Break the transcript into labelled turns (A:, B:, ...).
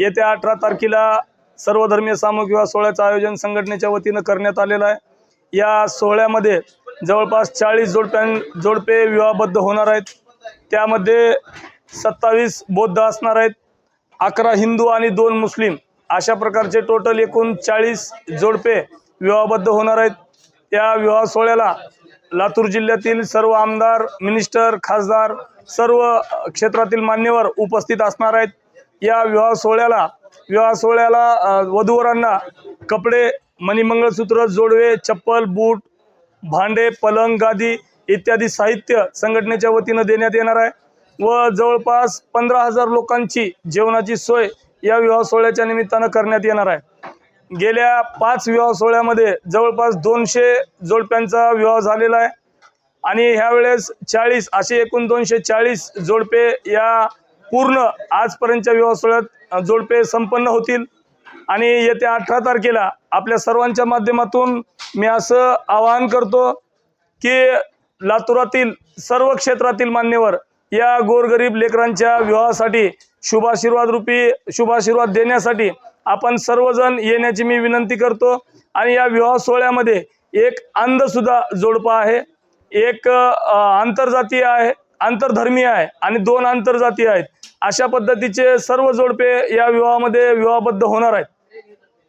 A: येत्या अठरा तारखेला सर्वधर्मीय सामूहिक विवाह सोहळ्याचं आयोजन संघटनेच्या वतीनं करण्यात आलेलं आहे. या सोहळ्यामध्ये जवळपास चाळीस जोडप्यां जोडपे विवाहबद्ध होणार आहेत. त्यामध्ये सत्तावीस बौद्ध असणार आहेत. अकरा हिंदू आणि दोन मुस्लिम. अशा प्रकारचे टोटल एकूण चाळीस जोडपे विवाहबद्ध होणार आहेत. या विवाह सोहळ्याला लातूर जिल्ह्यातील सर्व आमदार मिनिस्टर खासदार सर्व क्षेत्रातील मान्यवर उपस्थित असणार आहेत. या विवाह सोहळ्याला विवाह सोहळ्याला वधूवरांना कपडे मणिमंगळसूत्र जोडवे चप्पल बूट भांडे पलंग गादी इत्यादी साहित्य संघटनेच्या वतीनं देण्यात येणार आहे. व जवळपास पंधरा हजार लोकांची जेवणाची सोय या विवाह सोहळ्याच्या निमित्तानं करण्यात येणार आहे. गेल्या पाच विवाह सोहळ्यामध्ये जवळपास दोनशे जोडप्यांचा विवाह झालेला आहे. आणि ह्यावेळेस चाळीस असे एकूण दोनशे चाळीस जोडपे या पूर्ण आजपर्यंतच्या विवाह सोहळ्यात जोडपे संपन्न होतील. आणि येत्या अठरा तारखेला आपल्या सर्वांच्या माध्यमातून मी असं आवाहन करतो की लातूरातील सर्व क्षेत्रातील मान्यवर या गोरगरीब लेकरांच्या विवाहासाठी शुभाशीर्वाद रूपी शुभाशीर्वाद देण्यासाठी आपण सर्वजण येण्याची मी विनंती करतो. आणि या विवाह सोहळ्यामध्ये एक अंधसुद्धा जोडपा आहे एक आंतरजातीय आहे आंतरधर्मीय आहे आणि दोन आंतरजातीय आहेत. अशा पद्धतीचे सर्व जोडपे या विवाहामध्ये विवाहबद्ध होणार आहेत.